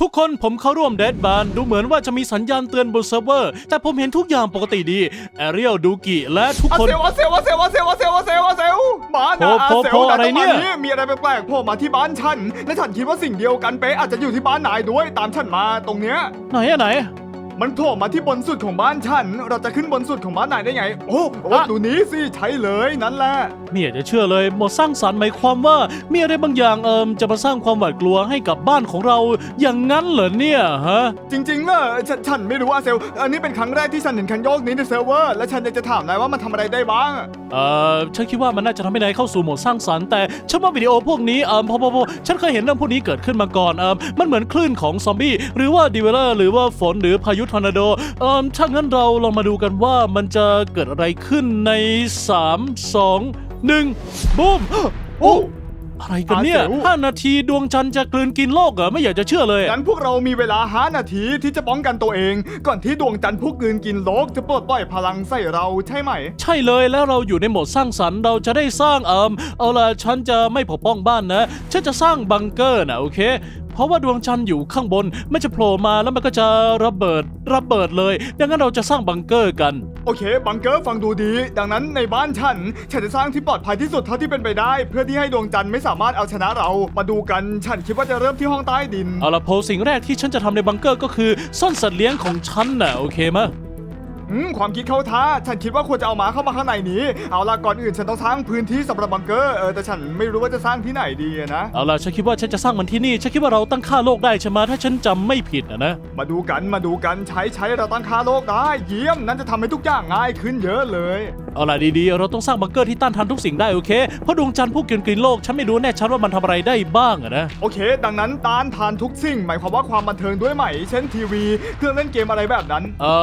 ทุกคนผมเข้าร่วมเดดบานดูเหมือนว่าจะมีสัญญาณเตือนบนเซิร์ฟเวอร์ แต่ผมเห็นทุกอย่างปกติดี แอเรียลดูกิและทุกอาคน เซลอาเซลอาเซลอาเซลอาเซลอาเซลอาเซลบ้านโพนะอาโพเซโพลอะไรเนี่ย แต่ตอนมีอะไรแปลกๆโผล่มาที่บ้านฉัน และฉันคิดว่าสิ่งเดียวกันเป๊ะอาจจะอยู่ที่บ้านนายด้วยตามฉันมาตรงเนี้ยไหนอะไหน มันโผล่มาที่บนสุดของบ้านฉัน เราจะขึ้นบนสุดของบ้านนายได้ไง โอ้โอ้อะดูนี้สิใช่เลยนั่นแหละไม่อยากจะเชื่อเลยหมดสร้างสรรค์หมายความว่ามีอะไรบางอย่างเอิมจะมาสร้างความหวาดกลัวให้กับบ้านของเราอย่างนั้นเหรอเนี่ยฮะจริงๆเนอะฉันฉันไม่รู้อาเซลอันนี้เป็นครั้งแรกที่ฉันเห็นคันโยกนี้ในเซิร์ฟเวอร์และฉันอยากจะถามนายว่ามันทำอะไรได้บ้างเอ่อฉันคิดว่ามันน่าจะทำให้นายเข้าสู่โหมดสร้างสรรค์แต่ฉันว่าวิดีโอพวกนี้เอ่อพอพอพอฉันเคยเห็นเรื่องพวกนี้เกิดขึ้นมาก่อนเอ่อมันเหมือนคลื่นของซอมบี้หรือว่าดีเวลเลอร์หรือว่าฝนหรือพายุทอร์นาโดเอ่อถ้างั้นเราลองมาดูกันว่ามันจะเกิดอะไรขึ้นใน 3 2 1บูมโอ้อะไรกันเนี่ยอาเซลห้านาทีดวงจันทร์จะกลืนกินโลกเหรอไม่อยากจะเชื่อเลยงั้นพวกเรามีเวลาห้านาทีที่จะป้องกันตัวเอง ก่อนที่ดวงจันทร์พวกกืนกินโลกจะปลดปล่อยพลังใส่เราใช่ไหม ใช่เลยแล้วเราอยู่ในโหมดสร้างสรรค์เราจะได้สร้างเอิมเอาล่ะฉันจะไม่ปกป้องบ้านนะ ฉันจะสร้างบังเกอร์นะโอเค เพราะว่าดวงจันทร์อยู่ข้างบนมันจะโผล่มาแล้วมันก็จะระเบิดระเบิดเลย ดังนั้นเราจะสร้างบังเกอร์กัน โอเค บังเกอร์ฟังดูดี ดังนั้นในบ้านฉัน ฉันจะสร้างที่ปลอดภัยที่สุดเท่าที่เป็นไปได้ เพื่อที่ให้ดวงจันทร์ไม่สามารถเอาชนะเรา มาดูกัน ฉันคิดว่าจะเริ่มที่ห้องใต้ดิน เอาล่ะโพลสิ่งแรกที่ฉันจะทำในบังเกอร์ก็คือซ่อนสัตว์เลี้ยงของฉันน่ะโอเคมะ อืมความคิดเข้าท่า ฉันคิดว่าควรจะเอาหมาเข้ามาข้างในนี้ เอาล่ะก่อนอื่นฉันต้องสร้างพื้นที่สำหรับบังเกอร์ เออแต่ฉันไม่รู้ว่าจะสร้างที่ไหนดีอะนะ เอาล่ะฉันคิดว่าฉันจะสร้างมันที่นี่ฉันคิดว่าเราตั้งค่าโลกได้ใช่ไหมถ้าฉันจำไม่ผิดนะนะ มาดูกันมาดูกันใช้ใช้เราตั้งค่าโลกได้ เยี่ยม นั่นจะทำให้ทุกอย่างง่ายขึ้นเยอะเลย เอาล่ะดีๆ เราต้องสร้างบังเกอร์ที่ต้านทานทุกสิ่งได้โอเค เพราะดวงจันทร์ผู้กินกลินโลก ฉันไม่รู้แน่ชัดว่ามันทำอะไรได้บ้างอะนะ โอเค ดังนั้นต้านทานทุกสิ่ง หมายความว่าความบันเทิงด้วยไหม เช่นทีวี เครื่องเล่นเกมอะไรแบบนั้น เอ่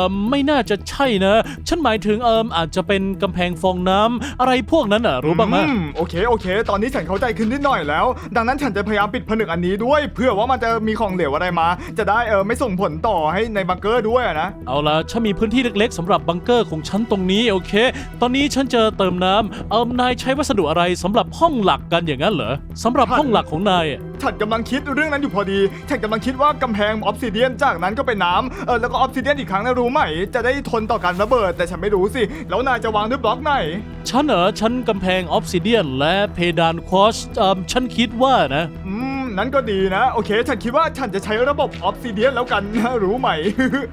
อ ไม่น่าจะใช่นะ ฉันหมายถึงเอิมอาจจะเป็นกำแพงฟองน้ำอะไรพวกนั้นอะรู้บ้างไหมอืโอเค โอเค ตอนนี้ฉันเข้าใจขึ้นนิดหน่อยแล้ว ดังนั้นฉันจะพยายามปิดผนึกอันนี้ด้วย เพื่อว่ามันจะมีของเหลวอะไรมา จะได้เออไม่ส่งผลต่อให้ในบังเกอร์ด้วยอะนะ เอาล่ะฉันมีพื้นที่เล็กๆสำหรับบังเกอร์ของฉันตรงนี้โอเคตอนนี้ฉันจะเติมน้ำเอิมนายใช้วัสดุอะไรสำหรับห้องหลักกันอย่างนั้นเหรอสำหรับห้องหลักของนายอะ ฉันกำลังคิดเรื่องนั้นอยู่พอดี ฉันกำลังคิดว่ากำแพงออฟซิเดียนจากนั้นก็เป็นน้ำเออแล้วก็ออฟซิเดียนอีกครั้งนะรู้ไหม จะได้ทนต่อการระเบิด แต่ฉันไม่รู้สิ แล้วนายจะวางด้วยบล็อกไหน ฉันเหรอฉันกำแพงออฟซิเดียนและเพดานควอสเอิมฉันคิดว่านะ อืม นั้นก็ดีนะ โอเค ฉันคิดว่าฉันจะใช้ระบบออฟซิเดียนแล้วกันนะรู้ไหม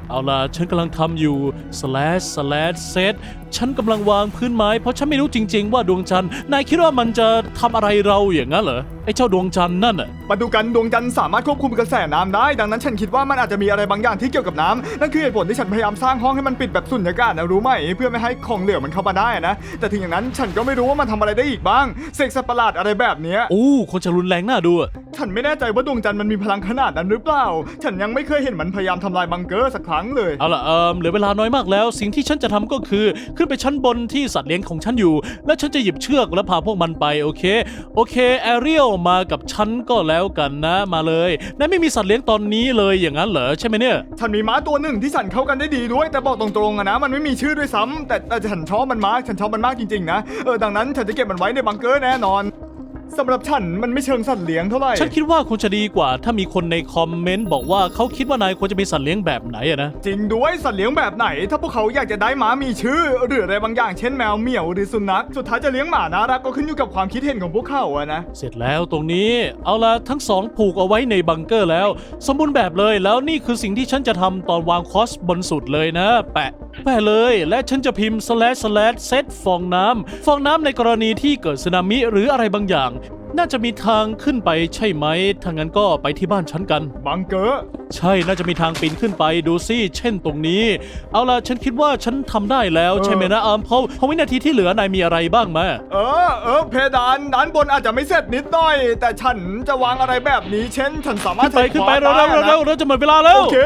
เอาล่ะ ฉันกำลังทำอยู่ slash slash set ฉันกำลังวางพื้นไม้ เพราะฉันไม่รู้จริง ๆ ว่าดวงจันทร์นายคิดว่ามันจะทำอะไรเราอย่างนั้นเหรอ ไอ้เจ้าดวงจันทร์นั่นน่ะมาดูกันดวงจันทร์สามารถควบคุมกระแสน้ำได้ ดังนั้นฉันคิดว่ามันอาจจะมีอะไรบางอย่างที่เกี่ยวกับน้ำนั่นคือเหตุผลที่ฉันพยายามสร้างห้องให้มันปิดแบบสุญญากาศนะรู้ไหม เพื่อไม่ให้ของเหลวมันเข้ามาได้นะ แต่ถึงอย่างนั้นฉันก็ไม่รู้ว่ามันทำอะไรได้อีกบ้างเสกสัตว์ประหลาดอะไรแบบเนี้ยโอ้คนจะรุนแรงน่าดูอะฉันไม่แน่ใจว่าดวงจันทร์มันมีพลังขนาดนั้นหรือเปล่า ฉันยังไม่เคยเห็นมันพยายามทำลายบังเกอร์สักครั้งเลย เอาล่ะเอิมเหลือเวลาน้อยมากแล้ว สิ่งที่ฉันจะทำก็คือ ขึ้นไปชั้นบนที่สัตว์เลี้ยงของฉันอยู่ แล้วฉันจะหยิบเชือกแล้วพาพวกมันไปโอเค โอเคแอเรียลมากับฉันก็แล้วกันนะมาเลยนายไม่มีสัตว์เลี้ยงตอนนี้เลยอย่างนั้นเหรอใช่ไหมเนี่ย ฉันมีม้าตัวหนึ่งที่ฉันเข้ากันได้ดีด้วย แต่บอกตรงๆอะนะ มันไม่มีชื่อด้วยซ้ำแต่แต่ฉันชอบมันมากฉันชอบมันมากจริงๆนะเออดังนั้นฉันจะเก็บมันไว้ในบังเกอร์แน่นอน สำหรับฉันมันไม่เชิงสัตว์เลี้ยงเท่าไหร่ ฉันคิดว่าคงจะดีกว่า ถ้ามีคนในคอมเมนต์บอกว่าเขาคิดว่านายควรจะมีสัตว์เลี้ยงแบบไหนอะนะ จริงด้วยสัตว์เลี้ยงแบบไหน ถ้าพวกเขาอยากจะได้หมามีชื่อ หรืออะไรบางอย่างเช่นแมวเหมียวหรือสุนัขสุดท้ายจะเลี้ยงหมาน่ารักก็ขึ้นอยู่กับความคิดเห็นของพวกเขาอะนะเสร็จแล้วตรงนี้เอาละทั้งสองผูกเอาไว้ในบังเกอร์แล้ว สมบูรณ์แบบเลยแล้วนี่คือสิ่งที่ฉันจะทำตอนวางคอสบนสุดเลยนะ แปะ แปะเลย และฉันจะพิมพ์ slash slash set ฟองน้ำฟองน้ำในกรณีที่เกิดสึนามิหรืออะไรบางอย่างน่าจะมีทางขึ้นไปใช่ไหมถ้างั้นก็ไปที่บ้านฉันกัน บังเกอร์ใช่ น่าจะมีทางปีนขึ้นไปดูซิเช่นตรงนี้ เอาล่ะ ฉันคิดว่าฉันทำได้แล้วใช่ไหมนะอามเพราะเพราะวินาทีที่เหลือนายมีอะไรบ้างไหมเออ เออ เพดานด้านบนอาจจะไม่เสร็จนิดหน่อย แต่ฉันจะวางอะไรแบบนี้ เช่น ฉันสามารถขึ้นไปขึ้นไปใช้เร็วขเร็วได้เร็วนะเร็วจะหมดเวลาแล้ว โอเค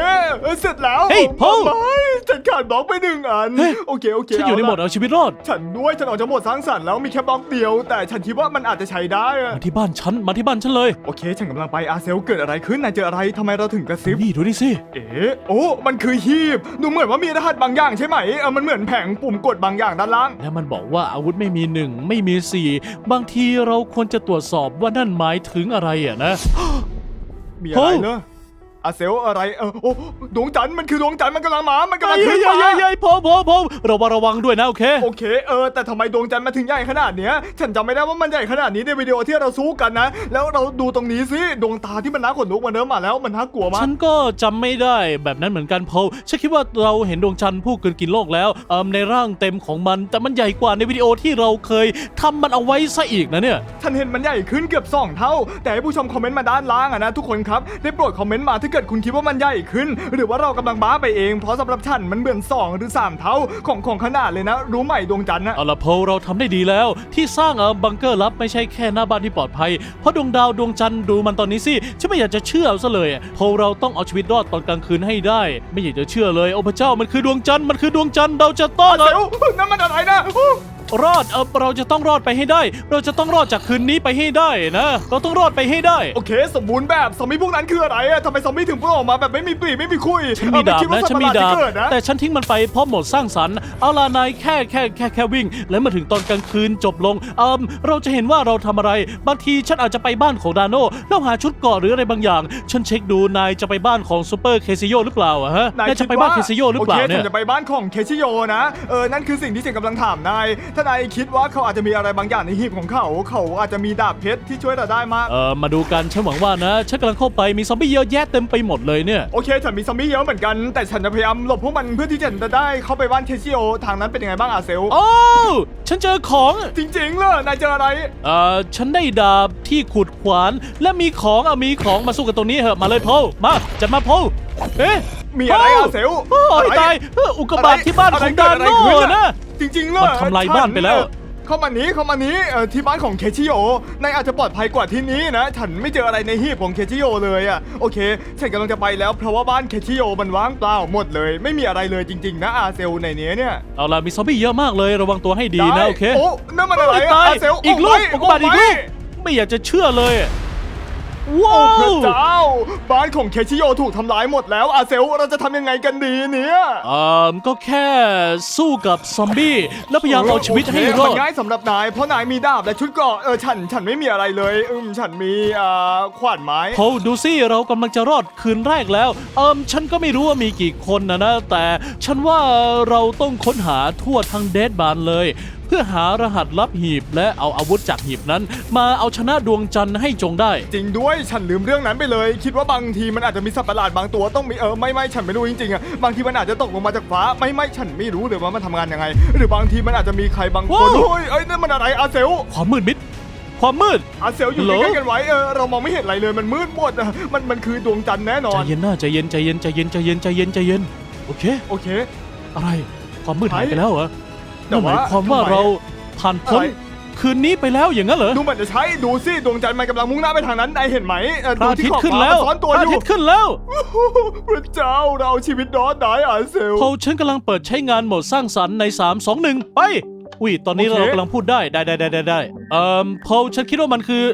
เออเสร็จแล้วเฮ้ยพงไม่ฉันขาดบล็อกไปหนึ่งอันเฮ้ยโอเค โอเคฉันอยู่ในโหมดเาละเอาชีวิตรอด ฉันด้วย ฉันออกจากโหมดสร้างสรรค์แล้วมีแค่บล็อกเดียว แต่ฉันคิดว่ามันอาจจะใช้ได้อะมาที่บ้านฉัน มาที่บ้านฉันเลย โอเค ฉันกำลังไปอาเซลเกิดอะไรขึ้นนายเจออะไรทำไมเราถึงกระซิบ นี่ดูดิสิ เอ๊ะโอ้ มันคือฮีบ ดูเหมือนว่ามีรหัสบางอย่างใช่ไหมเออมันเหมือนแผงปุ่มกดบางอย่างด้านล่าง แล้วมันบอกว่าอาวุธไม่มีหนึ่งไม่มีสี่บางทีเราควรจะตรวจสอบว่านั่นหมายถึงอะไรอะนะ มีอะไรโอ้เนอะ อาเซลอะไรเออโอ้ดวงจันทร์มันคือดวงจันทร์มันกำลังมา มันกำลังเฮ้ขึ้ยนเฮ้ยมาเฮ้ยเฮ้ยพอพอพอระวังระวังด้วยนะโอเค โอเคเออแต่ทำไมดวงจันทร์มาถึงใหญ่ขนาดเนี้ย ฉันจำไม่ได้ว่ามันใหญ่ขนาดนี้ในวิดีโอที่เราสู้กันนะ แล้วเราดูตรงนี้สิดวงตาที่มันน่าขนลุกมันเริ่มมาแล้วมันน่ากลัวมากฉันก็จำไม่ได้แบบนั้นเหมือนกันเพราะฉันคิดว่าเราเห็นดวงจันทร์ผู้เกินกินโลกแล้วเอิมในร่างเต็มของมัน แต่มันใหญ่กว่าในวิดีโอที่เราเคยทำมันเอาไว้ซะอีกนะเนี่ยฉันเห็นมันใหญ่ขึ้นเกือบสองเท่า แต่ให้ผู้ชมคอมเมนต์มาด้านล่างอะนะทุกคนครับได้โปรดคอมเมนต์มาถ้าเกิดคุณคิดว่ามันใหญ่ขึ้น หรือว่าเรากำลังบ้าไปเอง เพราะสำหรับฉันมันเหมือนสองหรือสามเท่าของของขนาดเลยนะ รู้ไหมดวงจันทร์นะเอาละโพลเราทำได้ดีแล้ว ที่สร้างเออบังเกอร์ลับไม่ใช่แค่หน้าบ้านที่ปลอดภัย เพราะดวงดาวดวงจันทร์ดูมันตอนนี้สิฉันไม่อยากจะเชื่อเอาซะเลยอะโพลเราต้องเอาชีวิตรอดตอนกลางคืนให้ได้ ไม่อยากจะเชื่อเลยโอ้พระเจ้ามันคือดวงจันทร์มันคือดวงจันทร์เราจะต้องเซลนั่นมันอะไรนะ รอดเออเราจะต้องรอดไปให้ได้ เราจะต้องรอดจากคืนนี้ไปให้ได้นะ เราต้องรอดไปให้ได้ โอเค สมบูรณ์แบบซอมบี้พวกนั้นคืออะไรอะทำไมซอมบี้ถึงพุ่งออกมาแบบไม่มีปีกไม่มีคุยฉันมีดาบเออไคิว่นะสัตฉันว์มีประหลดาบจะเกิดนะแต่ฉันทิ้งมันไปเพราะหมดสร้างสรรค์เอาล่ะนายแค่แค่แค่แค่วิ่ง แล้วมาถึงตอนกลางคืนจบลงเอิมเราจะเห็นว่าเราทำอะไร บางทีฉันอาจจะไปบ้านของดาโน่แล้วหาชุดเกราะหรืออะไรบางอย่าง ฉันเช็คดูนายจะไปบ้านของซูเปอร์เคซิโยหรือเปล่าอะฮะนายจะไปบ้านเคซิโยหรือเปล่าโอเคเนี่ฉัยนจะไปบ้านของเคชิโยนะ เออ นั่นคือสิ่งที่ฉันกำลังถามนาย ถ้านายคิดว่าเขาอาจจะมีอะไรบางอย่างในหีบของเขา เขาอาจจะมีดาบเพชรที่ช่วยเราได้มาก เออมาดูกันฉันหวังว่านะฉันกำลังเข้าไปมีซอมบี้เยอะแยะเต็มไปหมดเลยเนี่ย โอเค ฉันมีซอมบี้เยอะเหมือนกัน แต่ฉันจะพยายามหลบพวกมันเพื่อที่ฉันจะได้เข้าไปบ้านเคชิโยทางนั้นเป็นยังไงบ้างอาเซล โอ้ฉันเจอของจริงๆเลยนายเจออะไร เอ่อฉันได้ดาบที่ขุดขวาน และมีของอะมีของมาสู้กันตรงนี้เหอะมาเลยโพลมาจัดมาโพลเอ๊ะ มีอะไรโพลอาเซลโอ้ยอะไร ตายเอ้ออุกกาบาตที่บ้านของะไรดาเกิอะไรโน่ขึ้อนะ จริงๆเลยมันทำลายบ้านไปแล้วฉัเออเข้ามานี้เข้ามานี้เออที่บ้านของเคชิโยนายอาจจะปลอดภัยกว่าที่นี้นะ ฉันไม่เจออะไรในหีบของเคชิโยเลยอะโอเค ฉันกำลังจะไปแล้ว เพราะว่าบ้านเคชิโยมันว่างเปล่าหมดเลย ไม่มีอะไรเลยจริง ๆ นะอาเซลในนี้เนี่ยเอาล่ะมีซอมบี้เยอะมากเลยระวังตัวให้ดีนะได้โอเคโอ้นั่นมันอะไรโยอะตายอาเซลอีกลูกโอุกกาบาตอีกลูกไม่อยากจะเชื่อเลย ว้าโอ้พระวเจ้า บ้านของเคชิโยถูกทำลายหมดแล้วอาเซลเราจะทำยังไงกันดีเนี่ยเอ่อก็แค่สู้กับซอมบี้แล้วพยายามเอาชีวิตให้รอมันดง่ายสำหรับนายเพราะนายมีดาบและชุดเกราะเออฉันฉันไม่มีอะไรเลย อืมฉันมีอ่าขวานไม้โพลดูสิเรากำลังจะรอดคืนแรกแล้ว เอิมฉันก็ไม่รู้ว่ามีกี่คนนะนะ แต่ฉันว่าเราต้องค้นหาทั่วทั้งเดดบานเลยเพื่อหารหัสลับหีบ และเอาอาวุธจากหีบนั้น มาเอาชนะดวงจันทร์ให้จงได้ จริงด้วยฉันลืมเรื่องนั้นไปเลย คิดว่าบางทีมันอาจจะมีสัตว์ประหลาดบางตัวต้องมีเออไม่ไม่ฉันไม่รู้จริงๆอะบางทีมันอาจจะตกลงมาจากฟ้าไม่ไม่ฉันไม่รู้เลยว่ามันทำงานยังไง หรือบางทีมันอาจจะมีใครบางคนว้าวโอ้ยเอ้ยนั่นมันอะไรอาเซลความมืดมิด ความมืด อาเซลอยู่เหรอ ใกล้ๆกันไว้เออเรามองไม่เห็นอะไรเลยมันมืดหมดอะมันมันคือดวงจันทร์แน่นอใจน เย็นหน้าใจเย็นใจเย็นใจเย็นใจเย็นใจเย็นใจเย็นโอเค โอเค อะไร ความมืดหายไปแล้วเหรอ แต่นั่นหว่ามายความว่าทำไมเราผ่านพ้นอะไรคืนนี้ไปแล้วอย่างนั้นเหรอดูเหมือนจะใช้ดูสิดวงจันทร์มันกำลังมุ่งหน้าไปทางนั้นนายเห็นไหมเออพระดูอาทิที่ตขย์อบขึ้นฟ้าแล้มัวนซ้อนตัวพระออายู่ทิตย์ขึ้นแล้วพระเจ้าเราเอาชีวิตรอดได้อาเซลโพลฉันกำลังเปิดใช้งานโหมดสร้างสรรค์ใน 3 2 1 ไป อุ้ยตอนนี้โอเค เรากำลังพูดได้ได้ได้ได้ได้ได้เอ่อโพลฉันคิดว่ามันคือ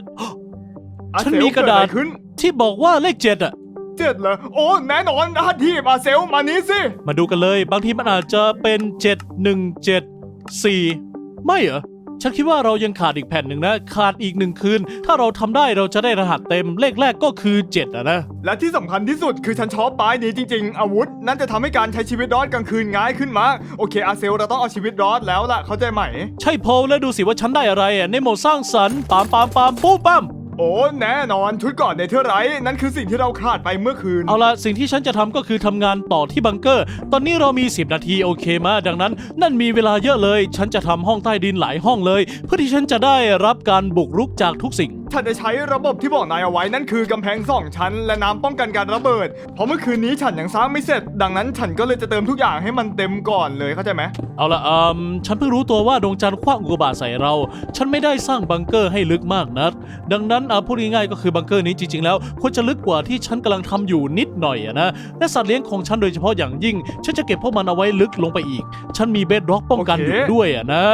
อาฉันเซลมีกระดาษ เออไขึ้นที่บอกว่าเลขเจ็ดอะเจ็ดเหรอโอ้แน่นอนรหัสที่อาเซลมานี้สิ มาดูกันเลย บางทีมันอาจจะเป็น 7 1 7 4 ไม่เหรอ ฉันคิดว่าเรายังขาดอีกแผ่นหนึ่งนะ ขาดอีกหนึ่งคืน ถ้าเราทำได้เราจะได้รหัสเต็มเลขแรกก็คือ7อะนะ และที่สำคัญที่สุดคือฉันชอบป้ายนี้จริง ๆ อาวุธ นั่นจะทำให้การใช้ชีวิตรอดกลางคืนง่ายขึ้นมากโอเคอาเซลเราต้องเอาชีวิตรอดแล้วล่ะเข้าใจไหม ใช่โพลแล้วดูสิว่าฉันได้อะไรอะในโหมดสร้างสรรค์ปามปามปามปุ๊บปั๊ม โอ้แน่นอนชุดก่อนในเทอร์ไรท์นั่นคือสิ่งที่เราขาดไปเมื่อคืน เอาละสิ่งที่ฉันจะทำก็คือทำงานต่อที่บังเกอร์ ตอนนี้เรามี 10 นาทีโอเคมาดังนั้น นั่นมีเวลาเยอะเลย ฉันจะทำห้องใต้ดินหลายห้องเลย เพื่อที่ฉันจะได้รับการบุกรุกจากทุกสิ่ง ฉันจะใช้ระบบที่บอกนายเอาไว้นั่นคือกำแพงสองชั้น และน้ำป้องกันการระเบิด เพราะเมื่อคืนนี้ฉันยังสร้างไม่เสร็จ ดังนั้นฉันก็เลยจะเติมทุกอย่างให้มันเต็มก่อนเลยเข้าใจไหมเอาละอืมฉันเพิ่งรู้ตัวว่าดวงจันทร์คว้างอุกกาบาตใส่เรา ฉันไม่ได้สร้างบังเกอร์ให้ลึกมากนัก ดังนั้นอะพูดง่ายๆก็คือบังเกอร์นี้จริงๆแล้วควรจะลึกกว่าที่ฉันกำลังทำอยู่นิดหน่อยอะนะและสัตว์เลี้ยงของฉันโดยเฉพาะอย่างยิ่ง ฉันจะเก็บพวกมันเอาไว้ลึกลงไปอีก ฉันมีเบดร็อกป้องกันอยู่ด้วยอะนะ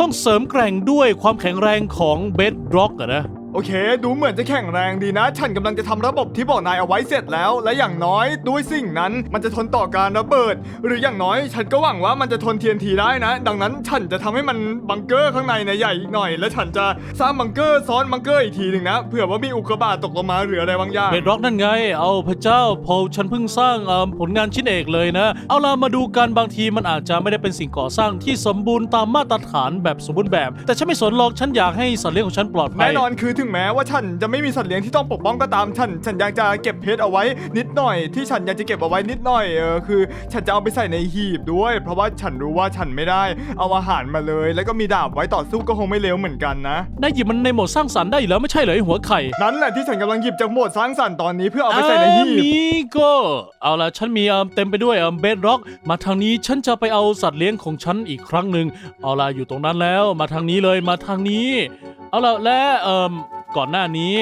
ต้องเสริมแกร่งด้วยความแข็งแรงของเบดร็อกอะนะ โอเค ดูเหมือนจะแข็งแรงดีนะ ฉันกำลังจะทำระบบที่บอกนายเอาไว้เสร็จแล้ว และอย่างน้อยด้วยสิ่งนั้นมันจะทนต่อการระเบิด หรืออย่างน้อย ฉันก็หวังว่ามันจะทน TNT ได้นะ ดังนั้นฉันจะทำให้มันบังเกอร์ข้างในเนี่ยใหญ่อีกหน่อย และฉันจะสร้างบังเกอร์ซ้อนบังเกอร์อีกทีหนึ่งนะเผื่อว่ามีอุกกาบาตตกลงมาหรืออะไรบางอย่างเบดร็อกนั่นไง เอาพระเจ้าพอฉันเพิ่งสร้างเอิ่มผลงานชิ้นเอกเลยนะ เอาล่ะมาดูกันบางทีมันอาจจะไม่ได้เป็นสิ่งก่อสร้างที่สมบูรณ์ตามมาตรฐานแบบสมบูรณ์แบบ แต่ฉันไม่สนหรอกฉันอยากให้สัตว์เลี้ยงของฉันปลอดภัย แน่นอนคือถึงแม้ว่าฉันจะไม่มีสัตว์เลี้ยงที่ต้องปกป้องก็ตามฉัน ฉันอยากจะเก็บเพชรเอาไว้นิดหน่อย ที่ฉันอยากจะเก็บเอาไว้นิดหน่อยเออคือ ฉันจะเอาไปใส่ในหีบด้วย เพราะว่าฉันรู้ว่าฉันไม่ได้ เอาอาหารมาเลย แล้วก็มีดาบไว้ต่อสู้ก็คงไม่เลวเหมือนกันนะ นายหยิบมันในโหมดสร้างสรรค์ได้อยู่แล้วไม่ใช่เหรอไอ้หัวไข่นั่นแหละที่ฉันกำลังหยิบจากโหมดสร้างสรรค์ตอนนี้เพื่อเอาไปใส่ในหีบมีก็เอาละฉันมีเอิ่มเต็มไปด้วยเบดร็อกมาทางนี้ฉันจะไปเอาสัตว์เลี้ยงของฉันอีกครั้งหนึ่งเอาละอยู่ตรงนั้นแล้วมาทางนี้เลยมาทางนี้ เอาละและเอ่ม ก่อนหน้านี้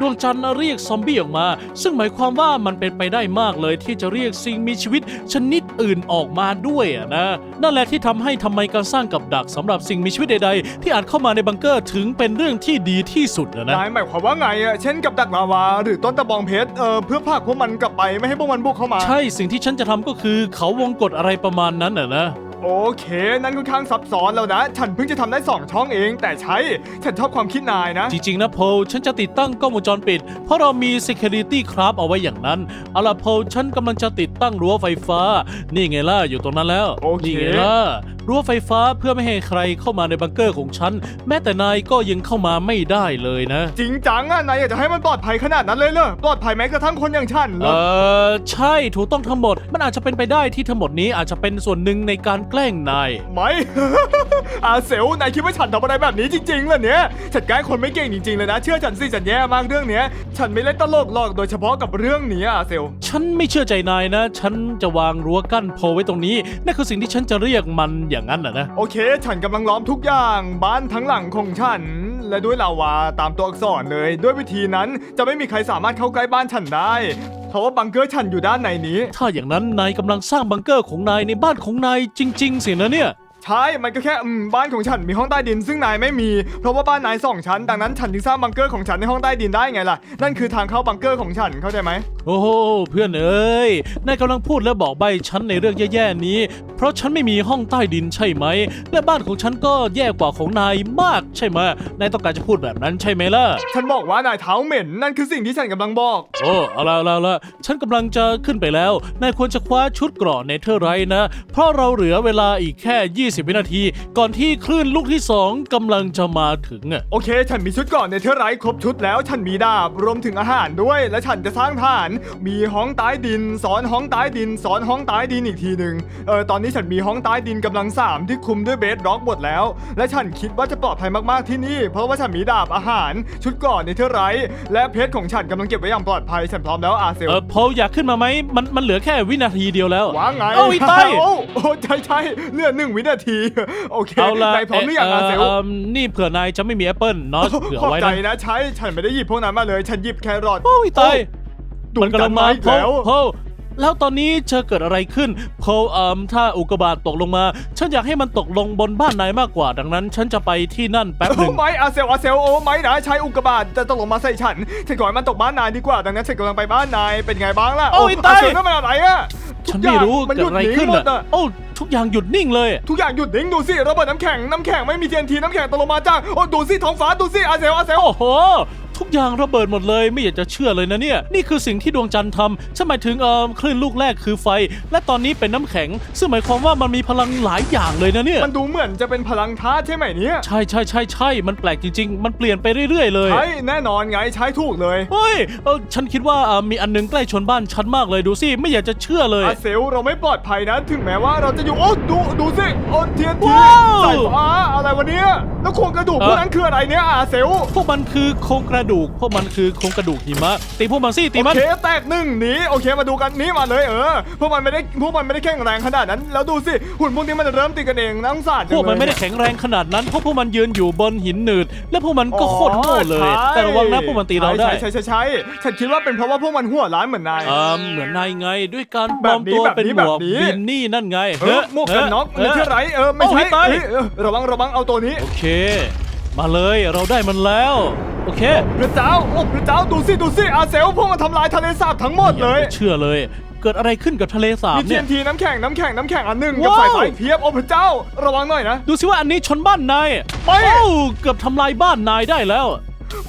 ดวงจันทร์เรียกซอมบี้ออกมา ซึ่งหมายความว่ามันเป็นไปได้มากเลยที่จะเรียกสิ่งมีชีวิตชนิดอื่นออกมาด้วยอะนะ นั่นแหละที่ทำให้ทำไมการสร้างกับดักสำหรับสิ่งมีชีวิตใดๆ ที่อาจเข้ามาในบังเกอร์ถึงเป็นเรื่องที่ดีที่สุดอะนะ นายหมายความว่าไงอะเช่นกับดักลาวา หรือต้นตะบองเพชรเออเพื่อผลักพวกมันกลับไปไม่ให้พวกมันบุกเข้ามา ใช่สิ่งที่ฉันจะทำก็คือเขาวงกฎอะไรประมาณนั้นน่ะนะ โอเค นั่นค่อนข้างซับซ้อนแล้วนะ ฉันเพิ่งจะทำได้ 2 ช่องเอง แต่ใช้ ฉันชอบความคิดนายนะ จริงๆนะโพลฉันจะติดตั้งกล้องวงจรปิด เพราะเรามี security ครับเอาไว้อย่างนั้นเอาล่ะโพลฉันกำลังจะติดตั้งรั้วไฟฟ้า นี่ไงล่ะอยู่ตรงนั้นแล้ว โอเค นี่ไงล่ะ รั้วไฟฟ้าเพื่อไม่ให้ใครเข้ามาในบังเกอร์ของฉัน แม้แต่นายก็ยังเข้ามาไม่ได้เลยนะ จริงจังอะนายอยากจะให้มันปลอดภัยขนาดนั้นเลยเหรอปลอดภัยแม้กระทั่งคนอย่างฉันเหรเอออใช่ถูกต้องทั้งหมด มันอาจจะเป็นไปได้ที่ทั้งหมดนี้อาจจะเป็นส่วนหนึ่งในการแกล้งนาย ไม่ อาเซลนายคิดว่าฉันทำอะไรแบบนี้จริงๆเหรอเนี่ยฉันแกล้งคนไม่เก่งจริงๆเลยนะ เชื่อฉันสิฉันแย่มากเรื่องเนี้ย ฉันไม่เล่นตลกหรอกโดยเฉพาะกับเรื่องนี้อาเซล ฉันไม่เชื่อใจนายนะ ฉันจะวางรั้วกั้นโพลไว้ตรงนี้นั่นคือสิ่งที่ฉันจะเรียกมันอย่างนั้นนะนะ โอเค ฉันกำลังล้อมทุกอย่างบ้านทั้งหลังของฉัน และด้วยลาวาตามตัวอักษรเลย ด้วยวิธีนั้นจะไม่มีใครสามารถเข้าใกล้บ้านฉันได้ เพราะว่าบังเกอร์ฉันอยู่ด้านในนี้ ถ้าอย่างนั้นนายกำลังสร้างบังเกอร์ของนายในบ้านของนายจริง ๆ สินะเนี่ย ใช่ มันก็แค่อืมบ้านของฉันมีห้องใต้ดิน ซึ่งนายไม่มี เพราะว่าบ้านนายสองชั้น ดังนั้นฉันจึงสร้างบังเกอร์ของฉันในห้องใต้ดินได้ไงล่ะ นั่นคือทางเข้าบังเกอร์ของฉัน เข้าใจไหม โอ้โหเพื่อนเอ้ยนายกำลังพูดและบอกใบฉันในเรื่องแย่ๆนี้ เพราะฉันไม่มีห้องใต้ดินใช่ไหม และบ้านของฉันก็แย่กว่าของนายมากใช่ไหมนายต้องการจะพูดแบบนั้นใช่ไหมล่ะ ฉันบอกว่านายเท้าเหม็น นั่นคือสิ่งที่ฉันกำลังบอก โอ้เอาละเอาละเอาละฉันกำลังจะขึ้นไปแล้ว นายควรจะคว้าชุดเกราะเนเธอร์ไรท์นะ เพราะเราเหลือเวลาอีกแค่20 วินาที ก่อนที่คลื่นลูกที่ 2กำลังจะมาถึงอะโอเค ฉันมีชุดก่อนในเทอร์ไรท์ครบชุดแล้ว ฉันมีดาบ รวมถึงอาหารด้วย และฉันจะสร้างฐาน มีห้องใต้ดิน สอนห้องใต้ดิน สอนห้องใต้ดินอีกทีหนึ่งเออ ตอนนี้ฉันมีห้องใต้ดินกำลังสามที่คุมด้วยเบสร็อกหมดแล้ว และฉันคิดว่าจะปลอดภัยมากๆที่นี่ เพราะว่าฉันมีดาบอาหาร ชุดก่อนในเทอร์ไรท์และเพชรของฉันกำลังเก็บไว้อย่างปลอดภัย ฉันพร้อมแล้วอาเซล เออพออยากขึ้นมาไหมมันมันเหลือแค่วินาทีเดียวแล้ว ว่าไงโอ้ยตายโอ้โอ้ใช่ใช่เหลือหนึ่งวินาที โอเคเอาละนายพร้อมหรือยังอาเซลอ่อนี่เผื่อนายจะไม่มีแอปเปิลเนาะเผื่อขอบไว้ใจนะนะใช้ฉันไม่ได้หยิบพวกนั้นมาเลย ฉันหยิบแครอทโอ้ยตายดวมันงกำจัลันงทร์มามาอีกโพแล้วโพ แล้วตอนนี้จะเกิดอะไรขึ้นโพเอ่มถ้าอุกกาบาตตกลงมา ฉันอยากให้มันตกลงบนบ้านนายมากกว่า ดังนั้น ฉันจะไปที่นั่นแป๊บหโอ้นึ่ง ไม่อาเซลอาเซลโอ้ไม่นะใช้อุกกาบาตจะตกลงมาใส่ฉันฉันขอให้มันตกบ้านนายดีกว่าดังนั้นฉันกำลังไปบ้านนายเป็นไงบ้างล่ะโอ้ยอาตาย เซลนั่นมันอะไรอะฉันไม่รู้มันหเกิยุดดอะไรนิ่งขึ้นหมอะดอะโอ้ทุกอย่างหยุดนิ่งเลย ทุกอย่างหยุดนิ่งดูสิระเบิดน้ำแข็งน้ำแข็งไม่มีเทียนทีน้ำแข็งตกลงมาจ้าโอ้ดูสิท้องฟ้าดูสิอาเซลอาเซลโอ้โห ทุกอย่างระเบิดหมดเลยไม่อยากจะเชื่อเลยนะเนี่ย นี่คือสิ่งที่ดวงจันทร์ทำฉันหมายถึงเอ่อคลื่นลูกแรกคือไฟ และตอนนี้เป็นน้ำแข็ง ซึ่งหมายความว่ามันมีพลังหลายอย่างเลยนะเนี่ย มันดูเหมือนจะเป็นพลังธาตุใช่ไหมเนี่ยใช่ใช่ใช่ใช่มันแปลกจริง ๆ มันเปลี่ยนไปเรื่อยๆเลย ใช่แน่นอนไงใช้ถูกเลยเฮ้ยเออฉันคิดว่าเอ่อมีอันหนึงใกล้ชนบ้านฉันมากเลยดูสิไม่อยากจะเชื่อเลย อาเซลเราไม่ปลอดภัยนะถึงแม้ว่าเราจะอยู่โอ้ดูดูสิโอ้เทียนทีว้าว สายฟ้าอะไรวะเนี่ยแล้วโครงกระดูกเอ่อพวกนั้นคืออะไรเนี่ยอาเซล พวกมันคือโครงกระดูกพวกมันคือโครงกระดูกหิมะตีพวกมันสิตีโอมันเคแตกหนึ่งหนีโอเคมาดูกันนี่มาเลยเออพวกมันไม่ได้พวกมันไม่ได้แข็งแรงขนาดนั้น แล้วดูสิหุ่นพวกนี้มันเริ่มตีกันเองนังสารจัพงวกมันเลยไม่ได้แข็งแรงขนาดนั้นเพราะพวกมันยืนอยู่บนหินหนืด และพวกมันก็โคตรโง่เลยอ๋อแต่ระวังนะพวกมันตีเราได้ใช่ใช่ใช่ใช่ฉันคิดว่าเป็นเพราะว่าพวกมันหัวร้านเหมือนนายเอ่อเหมือนนายไงด้วยการปแบลอบมนี้ตัวแบบเป็นนี้หมวกแบบนี้ บินนี่นั่นไงเออหมวกกันน็อกเอมันอเชื่อไรเออไม่โอ้ใช่ยตาย เฮ้ยเออระวังระวังเอาตัวนี้ โอเค มาเลยเราได้มันแล้ว โอเคพระเจ้าโอ้พระเจ้าดูสิดูสิอาเซลพวกมันทำลายทะเลสาบทั้งหมดเลยเชื่อเลย เกิดอะไรขึ้นกับทะเลสาบมีทีเนี่ยนทีน้ำแข็งน้ำแข็งน้ำแข็งอันหนึ่งกับว้าว สายไฟเพียบโอ้พระเจ้า ระวังหน่อยนะ ดูสิว่าอันนี้ชนบ้านนายไป โอ้เกือบทำลายบ้านนายได้แล้ว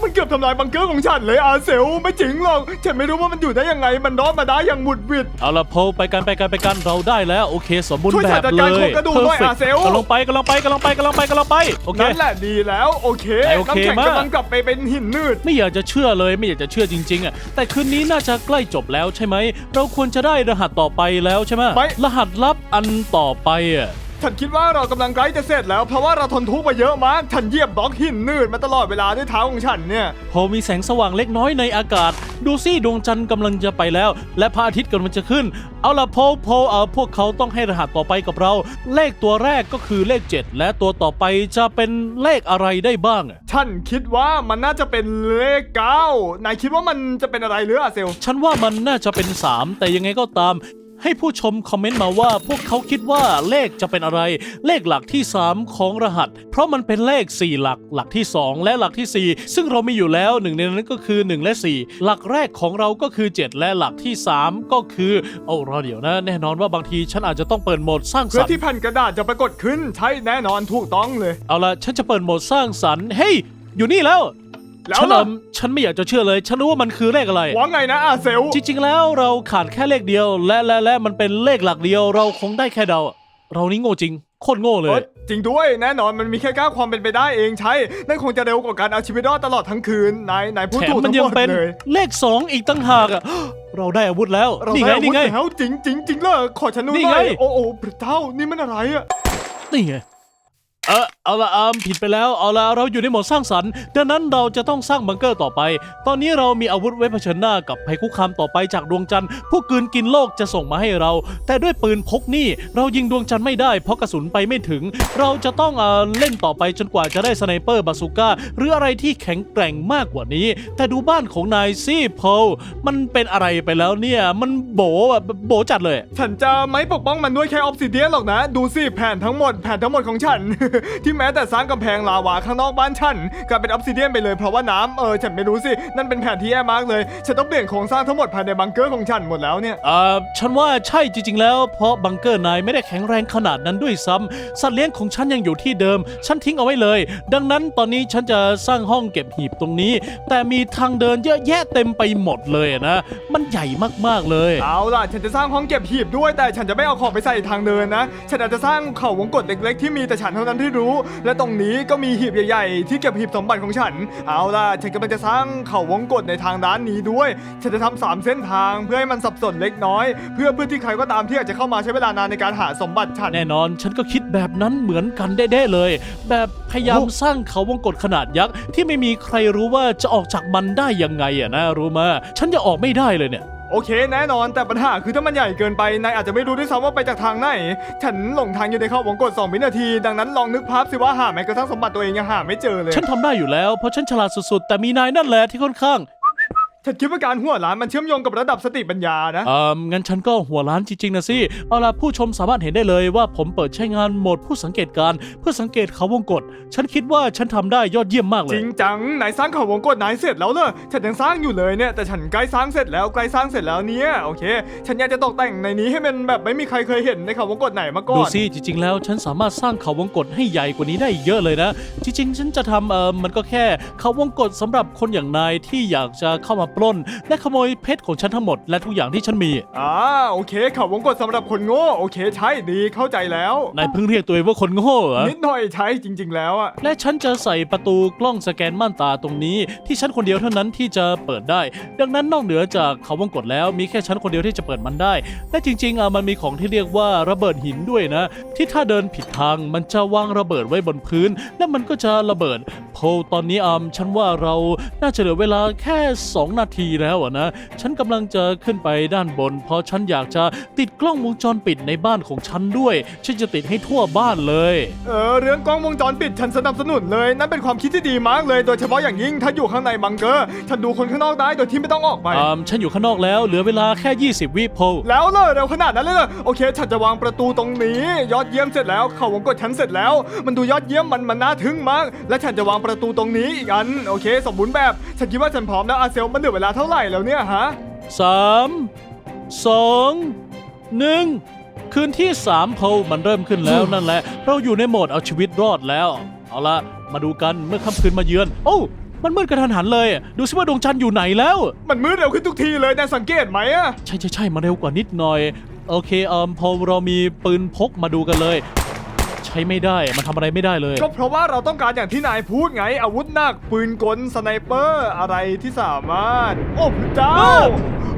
มันเกือบทำลายบังเกอร์ของฉันเลยอาเซลไม่จริงหรอก ฉันไม่รู้ว่ามันอยู่ได้ยังไง มันรอดมาได้อย่างหมุดหวิด เอาละโพลไปกันไปกันไปกันเราได้แล้วโอเคสมบูรณ์ช่วยแบจับดเลการยโครงกระดูกหน่อย Perfect อาเซลกำลังไปกำลังไปกำลังไปกำลังไปกำลังไปโอเค นั่นแหละดีแล้วโอเคไหนโอเคน้ำแข็งมาก กำลังกลับไปเป็นหินนืด ไม่อยากจะเชื่อเลยไม่อยากจะเชื่อจริงๆอะแต่คืนนี้น่าจะใกล้จบแล้วใช่ไหม เราควรจะได้รหัสต่อไปแล้วใช่ไหมไม่ รหัสลับอันต่อไปอะ ฉันคิดว่าเรากำลังใกล้จะเสร็จแล้วเพราะว่าเราทนทุกข์มาเยอะมากฉันเหยียบบล็อกหินนืดมาตลอดเวลาด้วยเท้าของฉันเนี่ยพอมีแสงสว่างเล็กน้อยในอากาศ ดูสิดวงจันทร์กำลังจะไปแล้ว และพระอาทิตย์กำลังจะขึ้น เอาละโพลโพลเออพวกเขาต้องให้รหัสต่อไปกับเรา เลขตัวแรกก็คือเลข 7 และตัวต่อไปจะเป็นเลขอะไรได้บ้างอะฉันคิดว่ามันน่าจะเป็นเลขเก้านายคิดว่ามันจะเป็นอะไรหรืออาเซล ฉันว่ามันน่าจะเป็น 3 แต่ยังไงก็ตาม ให้ผู้ชมคอมเมนต์มาว่าพวกเขาคิดว่าเลขจะเป็นอะไร เลขหลักที่ 3 ของรหัส เพราะมันเป็นเลข 4 หลัก หลักที่ 2 และหลักทีสี่ 4 ซึ่งเรามีอยู่แล้วหนึ่งในนั้นก็คือ 1 และ 4 หลักแรกของเราก็คือ 7 และหลักที่ 3 ก็คือเอารอเดี๋ยวนะ แน่นอนว่าบางทีฉันอาจจะต้องเปิดโหมดสร้างเพื่สอรรค์ที่แผ่นกระดาษจะปรากฏขึ้นใช่แน่นอนถูกต้องเลย เอาละฉันจะเปิดโหมดสร้างสรรค์เฮ้ยอยู่นี่แล้ว แล้วฉันล่ะ เอิ่มฉันไม่อยากจะเชื่อเลย ฉันรู้ว่ามันคือเลขอะไร ว่าไงนะอาเซลจริงๆแล้วเราขาดแค่เลขเดียว และและและมันเป็นเลขหลักเดียวเราคงได้แค่เดาเรานี่โง่จริง โคตรโง่เลเอยอจริงด้วยแน่นอนมันมีแค่ก้าวความเป็นไปได้เองใช่นั่นคงจะเร็วกว่าการเอาชีวิตรอดตลอดทั้งคืนนายนายพูดแถถูมกมัทั้นงยัหงมดเป็นเลยเลข2อีกตั้งหากอะเราได้อาวุธแล้ว เรานี่ได้ไงอาวุนี่ธไง แล้วจริงจริงจริงเลยขอฉันดูนี่หน่อยไงโอ้โอ้พระเจ้านี่มันอะไรอะ นี่ไง เออเอาละอามผิดไปแล้วเอาละเราอยู่ในโหมดสร้างสรรค์ดังนั้นเราจะต้องสร้างบังเกอร์ต่อไป ตอนนี้เรามีอาวุธไว้เผชิญหน้ากับภัยคุกคามต่อไปจากดวงจันทร์ผู้กืนกินโลกจะส่งมาให้เรา แต่ด้วยปืนพกนี่เรายิงดวงจันทร์ไม่ได้เพราะกระสุนไปไม่ถึง เราจะต้องเอ่อเล่นต่อไปจนกว่าจะได้สไนเปอร์บาซูก้าหรืออะไรที่แข็งแกร่งมากกว่านี้ แต่ดูบ้านของนายซี่โพลมันเป็นอะไรไปแล้วเนี่ยมันโบอะโบจัดเลย ฉันจะไม่ปกป้องมันด้วยแค่ออฟซิเดียนหรอกนะ ดูสิแผ่นทั้งหมดแผ่นทั้งหมดของฉันที่แม้แต่สร้างกำแพงลาวาข้างนอกบ้านฉันกลายเป็นออฟซิเดียนไปเลยเพราะว่าน้ำเออฉันไม่รู้สิ นั่นเป็นแผ่นที่แย่มากเลย ฉันต้องเปลี่ยนโครงสร้างทั้งหมดภายในบังเกอร์ของฉันหมดแล้วเนี่ย เอ่อฉันว่าใช่จริงๆ แล้ว เพราะบังเกอร์นายไม่ได้แข็งแรงขนาดนั้นด้วยซ้ำสัตว์เลี้ยงของฉันยังอยู่ที่เดิม ฉันทิ้งเอาไว้เลย ดังนั้นตอนนี้ฉันจะสร้างห้องเก็บหีบตรงนี้ แต่มีทางเดินเยอะแยะเต็มไปหมดเลยนะ มันใหญ่มากๆเลย เอาล่ะ ฉันจะสร้างห้องเก็บหีบด้วย แต่ฉันจะไม่เอาของไปใส่ทางเดินนะ ฉันอาจจะสร้างเขาวงกตเล็กๆที่มีแต่ฉันเท่านั้นที่รู้ และตรงนี้ก็มีหีบใหญ่ ๆ ที่เก็บหีบสมบัติของฉัน เอาล่ะฉันกำลังจะสร้างเขาวงกตในทางด้านนี้ด้วย ฉันจะทำสามเส้นทางเพื่อให้มันสับสนเล็กน้อย เพื่อเพื่อที่ใครก็ตามที่อาจจะเข้ามาใช้เวลานานในการหาสมบัติฉัน แน่นอนฉันก็คิดแบบนั้นเหมือนกันได้ ๆ เลย แบบพยายามสร้างเขาวงกตขนาดยักษ์ที่ไม่มีใครรู้ว่าจะออกจากมันได้ยังไงอะนะรู้มาฉันจะออกไม่ได้เลยเนี่ย โอเคแน่นอนแต่ปัญหาคือถ้ามันใหญ่เกินไปนายอาจจะไม่รู้ด้วยซ้ำว่าไปจากทางไหน ฉันหลงทางอยู่ในเขาวงกต2วินาที ดังนั้นลองนึกภาพสิว่าหาแม้กระทั่งสมบัติตัวเองยังหาไม่เจอเลย ฉันทำได้อยู่แล้วเพราะฉันฉลาดสุดๆ แต่มีนายนั่นแหละที่ค่อนข้าง ฉันคิดว่าการหัวล้านมันเชื่อมโยงกับระดับสติปัญญานะ เอ่องั้นฉันก็หัวล้านจริงๆนะสิ เอาล่ะผู้ชมสามารถเห็นได้เลยว่าผมเปิดใช้งานโหมดผู้สังเกตการณ์เพื่อสังเกตเขาวงกฏฉันคิดว่าฉันทำได้ยอดเยี่ยมมากเลจย ริงจังนายสร้างเขาวงกตนายเสร็จแล้วเหรอฉันยังสร้างอยู่เลยเนี่ยแต่ฉันใกล้สร้างเสร็จแล้วใกล้สร้างเสร็จแล้วเนี่ยโอเค ฉันอยากจะตกแต่งในนี้ให้มันแบบไม่มีใครเคยเห็นในเขาวงกตไหนมาก่ดูอนสิจริงๆ แล้วฉันสามารถสร้างเขาวงกฏให้ใหญ่กว่านี้ได้เยอะเลยนะ จริงๆ ฉันจะทำเอ่อมันก็แค่เขาวงกฏสำหรับคนอย่างนายที่อยากจะเข้ามาปล้น และขโมยเพชรของฉันทั้งหมดและทุกอย่างที่ฉันมี อ่าโอเคเขาวงกตสำหรับคนโง่โอเคใช่ดีเข้าใจแล้ว นายเพิ่งเรียกตัวเองว่าคนโง่เหรอ นิดหน่อยใช้จริง ๆ แล้วอะและฉันจะใส่ประตูกล้องสแกนม่านตาตรงนี้ ที่ฉันคนเดียวเท่านั้นที่จะเปิดได้ ดังนั้นนอกเหนือจากเขาวงกฏแล้วมีแค่ฉันคนเดียวที่จะเปิดมันได้ และจริงๆอะมันมีของที่เรียกว่าระเบิดหินด้วยนะ ที่ถ้าเดินผิดทางมันจะวางระเบิดไว้บนพื้น และมันก็จะระเบิดโพลตอนนี้อะฉันว่าเราน่าจะเหลือเวลาแค่ 2 นาทีแล้วอะนะ ฉันกำลังจะขึ้นไปด้านบน เพราะฉันอยากจะติดกล้องวงจรปิดในบ้านของฉันด้วย ฉันจะติดให้ทั่วบ้านเลย เออเรื่องกล้องวงจรปิดฉันสนับสนุนเลย นั่นเป็นความคิดที่ดีมากเลย โดยเฉพาะอย่างยิ่งถ้าอยู่ข้างในบังเกอร์ ฉันดูคนข้างนอกได้โดยที่ไม่ต้องออกไป อ่าฉันอยู่ข้างนอกแล้วเหลือเวลาแค่ 20 วิโพลแล้วเลยเร็วขนาดนั้นเลยเหรอโอเค ฉันจะวางประตูตรงนี้ ยอดเยี่ยมเสร็จแล้ว เขาวงกดฉันเสร็จแล้ว มันดูยอดเยี่ยมมันมันน่าทึ่งมาก และฉันจะวางประตูตรงนี้อีกอัน โอเค สมบูรณ์แบบ ฉันคิดว่าฉันพร้อมแล้วอาเซลมันเหลือเวลาเท่าไหร่แล้วเนี่ยฮะ สามสองหนึ่งคืนที่3โพลมันเริ่มขึ้นแล้วนั่นแหละ เราอยู่ในโหมดเอาชีวิตรอดแล้ว เอาละมาดูกันเมื่อค่ำคืนมาเยือน โอ้ มันมืดกระทันหันเลย ดูสิว่าดวงจันทร์อยู่ไหนแล้ว มันมืดเร็วขึ้นทุกทีเลยนายสังเกตไหมอะ ใช่ใช่ใช่มาเร็วกว่านิดหน่อย โอเคเอ่อพอเรามีปืนพกมาดูกันเลย ใช้ไม่ได้มันทำอะไรไม่ได้เลย ก็เพราะว่าเราต้องการอย่างที่นายพูดไง อาวุธหนักปืนกลสไนเปอร์อะไรที่สามารถโอ้พระเจ้า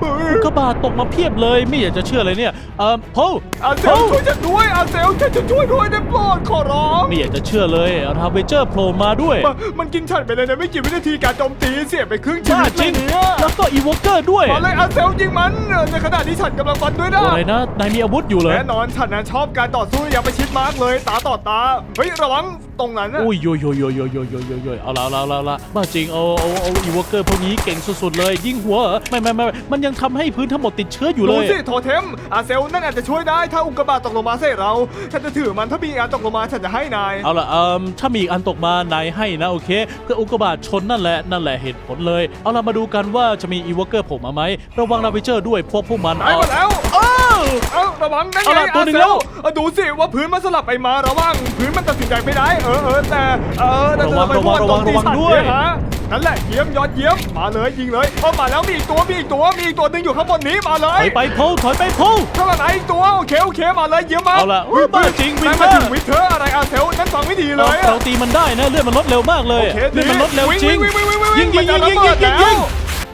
บ้าเฮ้ยกระบาดตกมาเพียบเลย ไม่อยากจะเชื่อเลยเนี่ย เอ่อโพอาเซโพลช่วยฉันด้วยอาเซลช่วยฉันช่วยด้วยได้โปรดขอร้องไม่อยากจะเชื่อเลยราเวเจอร์โผล่มาด้วยมันมันกินฉันไปเลยนะไม่กี่วินาทีการโจมตีเสียไปครึ่งชีบ้าวิตจเลริยง เนี่ยแล้วก็อีวอเกอร์ด้วย มาเลยอาเซลยิงมันในขณะที่ฉันกำลังฟันด้วยนะอะไรนะ นายมีอาวุธอยู่เลยแน่นอนฉันนะชอบการต่อสู้อย่าไปชิดมากเลย ตาต่อตาเฮ้ยระวังตรงนั้นนะ อุ้ยโยโยโยโยโยโยโยโยเอาละเอาละเอาละเอาละบ้าจริงเอาเอาเอาอีวอเกอร์พวกนี้เก่งสุดๆเลย ยิงหัวเหรอไม่ไม่ไม่ไม่มันยังทำให้พื้นทั้งหมดติดเชื้ออยู่เลดูย สิโทเทม อาเซลนั่นอาจจะช่วยได้ถ้าอุกกาบาตตกลงมาใส่เรา ฉันจะถือมันถ้ามีอันตกลงมาฉันจะให้นาย เอาละเอ่มถ้ามีอีกอันตกมานายให้นะโอเค เพื่ออุกกาบาตชนนั่นแหละนั่นแหละเหตุผลเลย เอาละมาดูกันว่าจะมีอีวอเกอร์ผมมาไหมระวังราวิเจอร์ด้วยพวกพวกมันตายหมดแล้ว เอ้าเอ้าระวังนั่นเอาไงล่ะตัวหนึ่งอาแล้เซวลเอาดูสิว่าพื้นมันสลับไปมาระวังพื้นมันตัดสินใจไม่ได้ เออเออแต่เออแต่ระวังทำไมพกมันระวังโจมตีระวังฉันด้วยเนี่ฮะ นั่นแหละเยี่ยมยอดเยี่ยมมาเลยยิงเลยเอามาแล้วมีอีกตัวมีอีกตัวมีอีกตัวหนึงอยู่ข้างบนนี้มาเลถยอยไปโพถอยไปโพข้างหลังไหนอีกตัวโอเคโอเคมาเลยเยี่ยมมากเอาล่ะอุ๊ยบ้าจริงนั่นวิมานเทอร์ถึงวิเทอร์อะไรอาเซลนั่นฟังไม่ดีเลเรายอะ เราตีมันได้นะเลือดมันลดเร็วมากเลยโอเคเลือดมันลดเร็ววิ่งจริงวิ่งวิ่งวิ่งวิ่งยิงยิงมันยิงจะยิงยิงระเบิดยิงแล้วยิง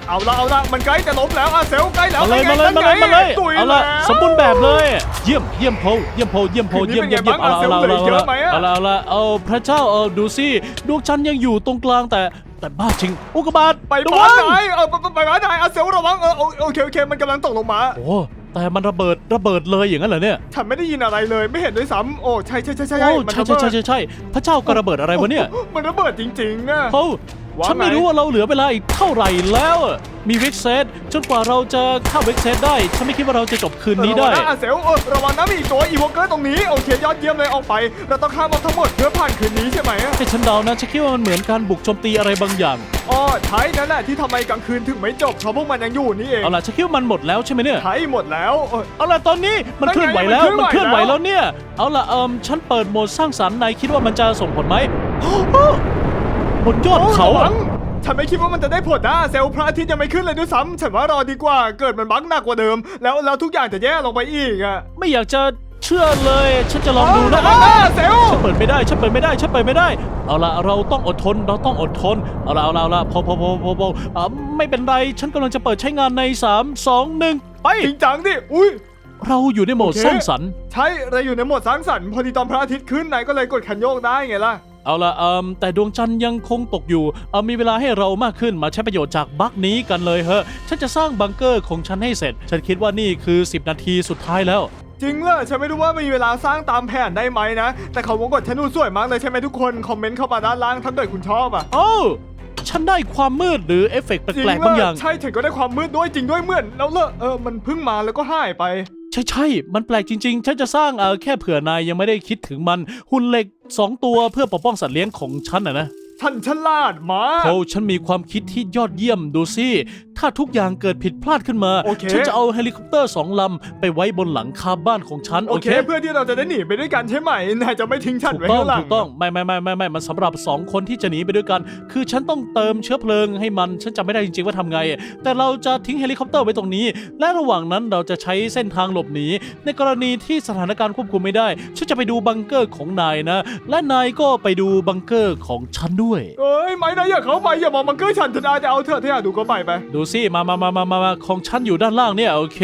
เอาละเอาละมันใกล้จะล้มแล้วอาเซลใกล้แล้วมาเลยนั่มานไงเลยมาเลยมาเลยตุยเอาละแล้วสมบูรณ์แบบเลยเยี่ยมเยี่ยมโพเยี่ยมโพเยี่ยมโพคืนนี้เยี่ยมเป็นไงเยี่ยมเยี่ยมบ้างเอาละอาเซลเอาละเหลือเยอะไหมอะเอาละเอาละเอาพระเจ้าเอาดูสิดวงจันทร์ยังอยู่ตรงกลางแต่ แต่บ้าจริง อุกกาบาตไประบ้าวันงไหนเออไปไปไปบ้านไหนอาเซลระวังเออโอโอเคโอเคมันกำลังตกลงมา โอ้แต่มันระเบิดระเบิดเลยอย่างนั้นเหรอเนี่ย ฉันไม่ได้ยินอะไรเลยไม่เห็นด้วยซ้ำโอ้ใช่ใช่ใช่ใช่โอ้มันใช่ระใช่เบิดใช่ใช่ใช่พระเจ้าก็ระเบิดอะไรวะเนี่ย มันระเบิดจริงๆอะโอ้ว่า ฉันไม่ไงรู้ว่าเราเหลือเวลาอีกเท่าไหร่แล้วอะมีวิกเซตจนกว่าเราจะเข้าวิกเซตได้ ฉันไม่คิดว่าเราจะจบคืนนี้ได้ ระวังนะอาเซลเออระวังนะมีอีกตัวอีโวเกอร์ตรงนี้โอเคยอดเยี่ยมเลยออกไป เราต้องข้ามมันทั้งหมดเพื่อผ่านคืนนี้ใช่ไหมอะให้ฉันเดานะฉันคิดว่ามันเหมือนการบุกโจมตีอะไรบางอย่าง อ๋อใช่นั่นแหละที่ทำไมกลางคืนถึงไม่จบเพราะพวกมันยังอยู่นี่เองเอาล่ะฉันคิดว่ามันหมดแล้วใช่ไหมเนี่ย ใช้หมดแล้วเออ เอาล่ะตอนนี้มันนั่นเคลื่อนไหวแล้วไงมัมันนเคเคลื่ลื่ออนนไหไหววแล้วเนี่ย เอาล่ะเอิมฉันเปิดโหมดสร้างสรรค์นายคิดว่ามันจะส่งผลไหม บนยอดเขาหวัอะงฉันไม่คิดว่ามันจะได้ผลนะเซลล์พระอาทิตย์ยังไม่ขึ้นเลยด้วยซ้ำฉันว่ารอดีกว่าเกิดมันบั๊กหนักกว่าเดิม แล้วแล้วทุกอย่างจะแย่ลงไปอีกอะไม่อยากจะเชื่อเลย ฉันจะลองดูนะเาระวังนะเซลล์ฉันเปิดไม่ได้ฉันเปิดไม่ได้ฉันเปิดไม่ได้ เอาล่ะเราต้องอดทนเราต้องอดทนเอาล่ะเอาล่ะเอาล่ะพอพอพอพอพออ่าไม่เป็นไร ฉันกำลังจะเปิดใช้งานใน 3 2 1 ไป จริงจังดิอุ้ย เราอยู่ในโหมดโอเค สร้างสรรค์ ใช่เราอยู่ในโหมดสร้างสรรค์พอดีตอนพระอาทิตย์ขึ้นนายก็เลยกดคันโยกได้ไงล่ะ เอาล่ะเอิมแต่ดวงจันทร์ยังคงตกอยู่เออมีเวลาให้เรามากขึ้นมาใช้ประโยชน์จากบั๊กนี้กันเลยเฮ้ฉันจะสร้างบังเกอร์ของฉันให้เสร็จ ฉันคิดว่านี่คือ 10 นาทีสุดท้ายแล้ว จริงเหรอฉันไม่รู้ว่ามีเวลาสร้างตามแผนได้ไหมนะ แต่เขาวงกดฉันดูสวยมากเลยใช่ไหมทุกคน คอมเมนต์เข้ามาด้านล่างถ้าเกิดคุณชอบอะโอ้าฉันได้ความมืดหรือเอฟเฟกต์แปจริงลกๆบางอย่างใช่ฉันก็ได้ความมืดด้วยจริงด้วยเหมือนแล้วเลอะเออมันเพิ่งมาแล้วก็หายไปใช่ใช่ๆมันแปลกจริงๆ ฉันจะสร้างเออแค่เผื่อนายยังไม่ได้คิดถึงมันหุ่นเหล็ก 2 ตัวเพื่อปกป้องสัตว์เลี้ยงของฉันนะนะ ฉันฉลาดมากโธ่ฉันมีความคิดที่ยอดเยี่ยมดูสิถ้าทุกอย่างเกิดผิดพลาดขึ้นมา โอเค ฉันจะเอาเฮลิคอปเตอร์สองลำไปไว้บนหลังคาบ้านของฉัน โอโอเค เคเพื่อที่เราจะได้หนีไปด้วยกันใช่ไหมนายจะไม่ทิ้งฉันถูกไว้ต้องข้างหลังถูกต้องไม่ไม่ไม่ไม่ไม่มันสำหรับสองคนที่จะหนีไปด้วยกัน คือฉันต้องเติมเชื้อเพลิงให้มันฉันจำไม่ได้จริงๆว่าทำไง แต่เราจะทิ้งเฮลิคอปเตอร์ไว้ตรงนี้ และระหว่างนั้นเราจะใช้เส้นทางหลบหนี ในกรณีที่สถานการณ์ควบคุมไม่ได้ ฉันจะไปดูบังเกอร์ของนายนะ และนายก็ไปดูบังเกอร์ของฉันด้วยเอ้ยไม่นะอย่าเข้าไปอย่ามองมังเกอร์ฉันจะได้จะเอาเถอะถ้าอยากดูก็ไปไป ดูสิมามามามามามาของฉันอยู่ด้านล่างเนี่ยโอเค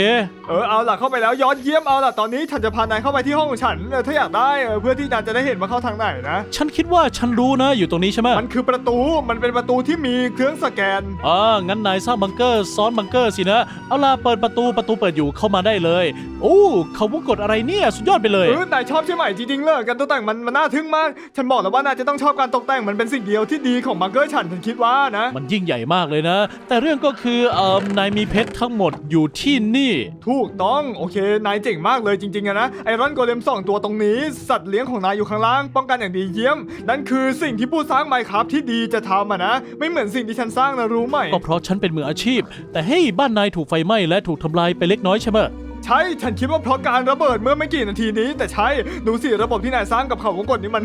เอเออเอาล่ะเข้าไปแล้วยอดเยี่ยมเอาล่ะตอนนี้ฉันจะพานายเข้าไปที่ห้องของฉันเออถ้าอยากได้เออเพื่อที่นายจะได้เห็นว่าเข้าทางไหนนะ ฉันคิดว่าฉันรู้นะอยู่ตรงนี้ใช่ไหมมันคือประตูมันเป็นประตูที่มีเครื่องสแกน อ่างั้นนายสร้างบังเกอร์ซ้อนบังเกอร์สินะ เอาล่ะเปิดประตูประตูเปิดอยู่เข้ามาได้เลยโอ้เขาวงกดอะไรเนี่ยสุดยอดไปเลย เออนายชอบใช่ไหมจริงๆเลยการตกแต่งมันมันน่าทึ่งมาก ฉันบอกแล้วว่านายจะต้องชอบการตกแต่งมันเป็นสิ่งเดียวที่ดีของบังเกอร์ฉันฉันคิดว่านะ มันยิ่งใหญ่มากเลยนะ แต่เรื่องก็คือเอ่อนายมีเพชรทั้งหมดอยู่ที่นี่ ถููกต้องโอเคนายเจ๋งมากเลยจริงๆอะนะไอรอนโกเลมสองตัวตรงนี้ สัตว์เลี้ยงของนายอยู่ข้างล่าง ป้องกันอย่างดีเยี่ยม นั่นคือสิ่งที่ผู้สร้างไมค์ครับที่ดีจะทำอะนะ ไม่เหมือนสิ่งที่ฉันสร้างนะรู้ไหมก็เพราะฉันเป็นมืออาชีพ แต่เฮ้ยบ้านนายถูกไฟไหม้และถูกทำลายไปเล็กน้อยใช่ไหม ใช่ฉันคิดว่าเพราะการระเบิดเมื่อไม่กี่นาทีนี้ แต่ใช่ดูสิระบบที่นายสร้างกับเขาวงกตนี้มัน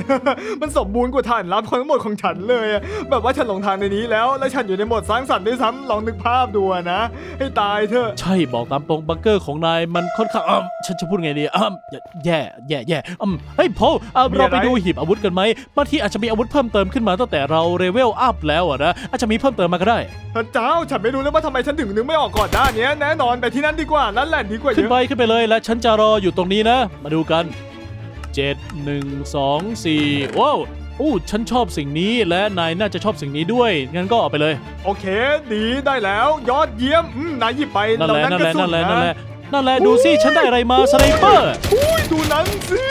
มันสมบูรณ์กว่าฐานรับทั้งหมดของฉันเลยอะแบบว่าฉันหลงทางในนี้แล้ว และฉันอยู่ในโหมดสร้างสรรค์ด้วยซ้ำลองนึกภาพดูอะนะ ให้ตายเถอะ ใช่บอกตามตรงบังเกอร์ของนายมันค่อนข้างอะฉันจะพูดไงดีอะแย่แย่แย่อืมเฮ้ยโพลอะมีเราอะไรไปดูหีบอาวุธกันไหมบางทีอาจจะมีอาวุธเพิ่มเติมขึ้นมาตั้งแต่เราเลเวลอัพแล้วอะนะอาจจะมีเพิ่มเติมมาก็ได้ พระเจ้าฉันไม่รู้เลยว่าทำไมฉันถึงนึกไม่ออกก่อนหน้านี้แน่นอนไปที่นั่นดีกว่านั่นแหละดีกว่าเยขึ้นอะไปขึ้นไปเลยและฉันจะรออยู่ตรงนี้นะ มาดูกัน 7 1 2 4ว้าวอู้ฉันชอบสิ่งนี้และนายน่าจะชอบสิ่งนี้ด้วย งั้นก็เอาไปเลย โอเค ดีได้แล้ว ยอดเยี่ยมอืมนายหยิบไปนั่นแหละเรานั่นแหละกรสุนั่นแหละนะนั่นแหละนั่นแหละดูสิฉันได้อะไรมาสไนเปอร์อุ้ยดูนั้นสิ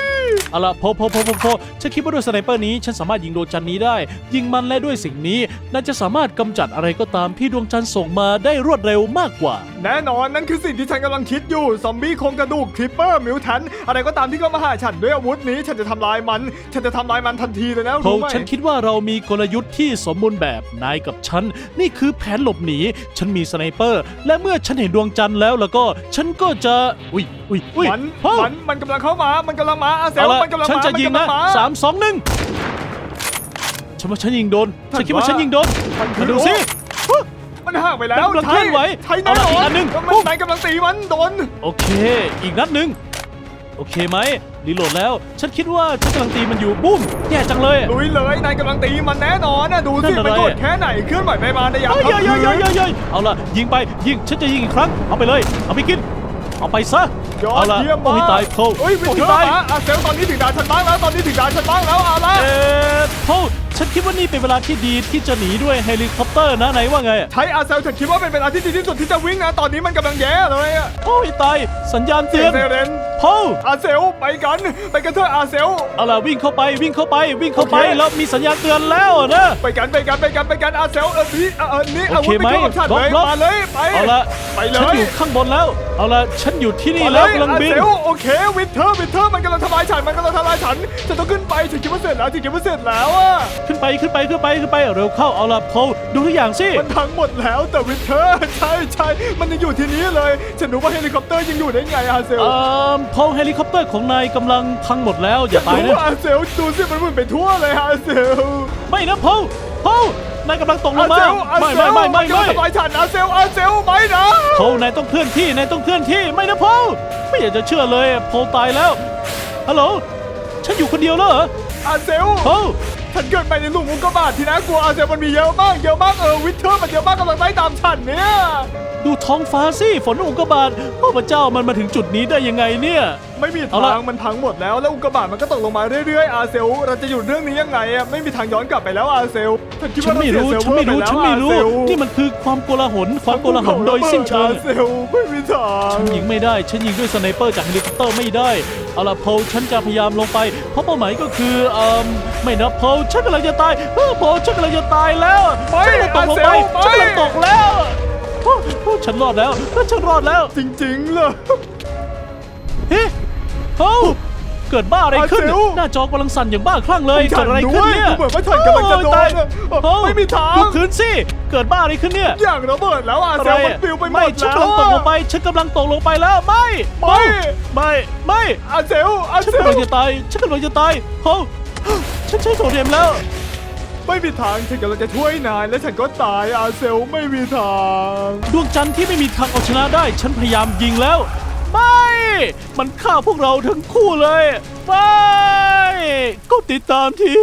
เอาล่ะโพโพโพโพโพฉันคิดว่าด้วยสไนเปอร์นี้ฉันสามารถยิงดวงจันทร์นี้ได้ ยิงมันและด้วยสิ่งนี้น่าจะสามารถกำจัดอะไรก็ตามที่ดวงจันทร์ส่งมาได้รวดเร็วมากกว่า แน่นอนนั่นคือสิ่งที่ฉันกำลังคิดอยู่ ซอมบี้โครงกระดูกคลิปเปอร์มิวแทนอะไรก็ตามที่เข้ามาหาฉันด้วยอาวุธนี้ ฉันจะทำลายมัน ฉันจะทำลายมันทันทีเลยนะโพรู้ไหมฉันคิดว่าเรามีกลยุทธ์ที่สมบูรณ์แบบนายกับฉัน นี่คือแผนหลบหนี ฉันมีสไนเปอร์ และเมื่อฉันเห็นดวงจันทร์แล้วแล้วก็ฉันก็จะ อุ้ยอุ้ยอุ้ยมันโพมันมันกำลังเข้ามา มันกำลังมาอาเซเอาลละมันกำลังฉันมาจะยิงมันะกำลัมา สามสองหนึ่งฉันว่าฉันยิงโดน ฉันคิดว่าฉันยิงโดน มันคือมาดูสิ มันห่างไปแล้วมันกำลังเคลื่อนไหวใช่แน่นเอาอละอีกอันนหนึ่งมันปุ๊บนายกำลังตีมันโดน โอเค อีกนัดหนึ่งโอเคไหมรีโหลดแล้ว ฉันคิดว่าฉันกำลังตีมันอยู่บุ้มแย่จังเลยลุยเลยนายกำลังตีมันแน่นอนนะดูนั่สินอะไร มันโกดแค่ไหนเคลื่อนไหวไปมาในยามเฮ้ยค่ำเฮ้ยคืเฮ้ยน เฮ้ยเฮ้ยเอาล่ะยิงไปยิงฉันจะยิงอีกครั้งเอาไปเลย เอาไปกิน เอาไปซะยอเอาดล่ะเยี่ยมโอ้มายกตายโคเฮ้ยวิโอ้เทยอร์ตายมาอาเซลตอนนี้ถึงดานฉันบ้างแล้วตอนนี้ถึงดานฉันบ้างแล้วเอาละเอ๊ะโทษ ฉันคิดว่านี่เป็นเวลาที่ดีที่จะหนีด้วยเฮลิคอปเตอร์นะไหนว่าไง ใช้อาเซลฉันคิดว่าเป็นเวลาที่ดีที่สุดที่จะวิ่งนะ ตอนนี้มันกำลังแย่เลยอะโอ้ยตายสัญญาณเสีเตืยองนเซเรนโอ้อาเซลไปกันไปกันเถอะอาเซลเอาล่ะวิ่งเข้าไปวิ่งเข้าไปวิ่งเข้าไปโอเคแล้วมีสัญญาณเตือนแล้วอะนะไปกันไปกันไปกันไปกันอาเซลเออนี่เออนี่โออาเควุธไหมไม่เข้ากับฉันเลยบล็อกมาเลยไปเอาละไปเลฉันยอยู่ข้างบนแล้วเอาละฉันอยู่ที่นี่มาเลแล้วยกำลังอาบินเซลโอเควินเทอร์วินเทอร์มันกำลังทำลายฉันมันกำลังทำลายฉันฉันต้องขึ้นไปฉันคิดว่าเสร็จแล้วฉันคิดว่าเสร็จแล้วอะขึ้นไปขึ้นไปขึ้นไปขึ้นไปเร็วเข้าเอาละโพลดูทุกอย่างสิมันพังหมดแล้วแต่วินเทอร์ใช่ใช่มันยังอยู่ที่นี้เลย ฉันรู้ว่าเฮลิคอปเตอร์ยังอยู่ได้ไงอาเซลเอ่อโพลเฮลิคอปเตอร์ของนายกำลังพังหมดแล้วอย่าตายรู้นะว่าอาเซลดูสิมันหมุนไปทั่วเลยอาเซลไม่นะโพลโพลนายกำลังตกลอางมาเซลอาไม่เซไม่ลไม่ไม่นกำลัไม่งทำลายฉันอาเซลอาเซลไม่นะโพลนายต้องเคลื่อนที่นายต้องเคลื่อนที่ไม่นะโพลไม่อยากจะเชื่อเลยโพลตายแล้วฮัลโหลฉันอยู่คนเดียวแล้วเหรออาเซลโพล ฉันเกิดไปในหลุมอุกกาบาตที่น่ากลัวอาเซียนมันมีเยอะมากเยอะมากเออวินเทอร์มันเยอะมากกำลังไล่ตามฉันเนี่ย ดูท้องฟ้าสิฝนอุกกาบาตโอ้พระเจ้ามันมาถึงจุดนี้ได้ยังไงเนี่ย ไม่มีเอาละ ทางมันพังหมดแล้วแล้วอุกกาบาตมันก็ตกลงมาเรื่อยๆอาเซลเราจะหยุดเรื่องนี้ยังไงอะไม่มีทางย้อนกลับไปแล้วอาเซลฉันคิดฉัว่านไม่รู้เราฉันเสียไม่รู้เซิฉันฟเวอไม่ร์ปรู้ แล้วอาเซลนี่มันคือความโกลาหลความโกลาหลโดยสิ้นเชิง อาเซลไม่มีทางฉันยิงไม่ได้ ฉันยิงด้วยสไนเปอร์จากเฮลิคอปเตอร์ไม่ได้ เอาล่ะโพลฉันจะพยายามลงไป เพราะเป้าหมายก็คือเอ่อไม่นะโพลฉันกำลังจะตายเออโพลฉันกำลังจะตายแล้วไม่ฉันกำลังตกลงไปอาเซลไม่ฉันกำลังตกแล้วโอ้โอ้ ฉันรอดแล้ว ฉันรอดแล้ว จริงๆเลยเฮ้โอ้เกิดบ้าอะไรขึ้นอาเซลหน้าจอกำลังสั่นอย่างบ้าคลั่งเลยฉัเกิดอะไรขึ้นเนี่ยด้วยดูเหมือนว่าฉันกำลังจะโดนโอ้ยตายเออไม่มีทางดูพื้นสิ เกิดบ้าอะไรขึ้นเนี่ย อย่างระเบิดแล้วอาอะเซไรลมันอะปลิวไปหมไม่ดฉันแล้วกำลังตกลงไป ฉันกำลังตกลงไปแล้ว ไม่ ไม่ ไม่ ไม่อาเซลอาฉันเซลกำลังจะตาย ฉันกำลังจะตายโอ้ฉันใช้โทเทมแล้ว ไม่มีทางฉันกำลังจะช่วยนายและฉันก็ตายอาเซลไม่มีทาง ดวงจันทร์ที่ไม่มีทางเอาชนะได้ ฉันพยายามยิงแล้ว ไม่ มันฆ่าพวกเราทั้งคู่เลย ไม่ ก็ติดตามที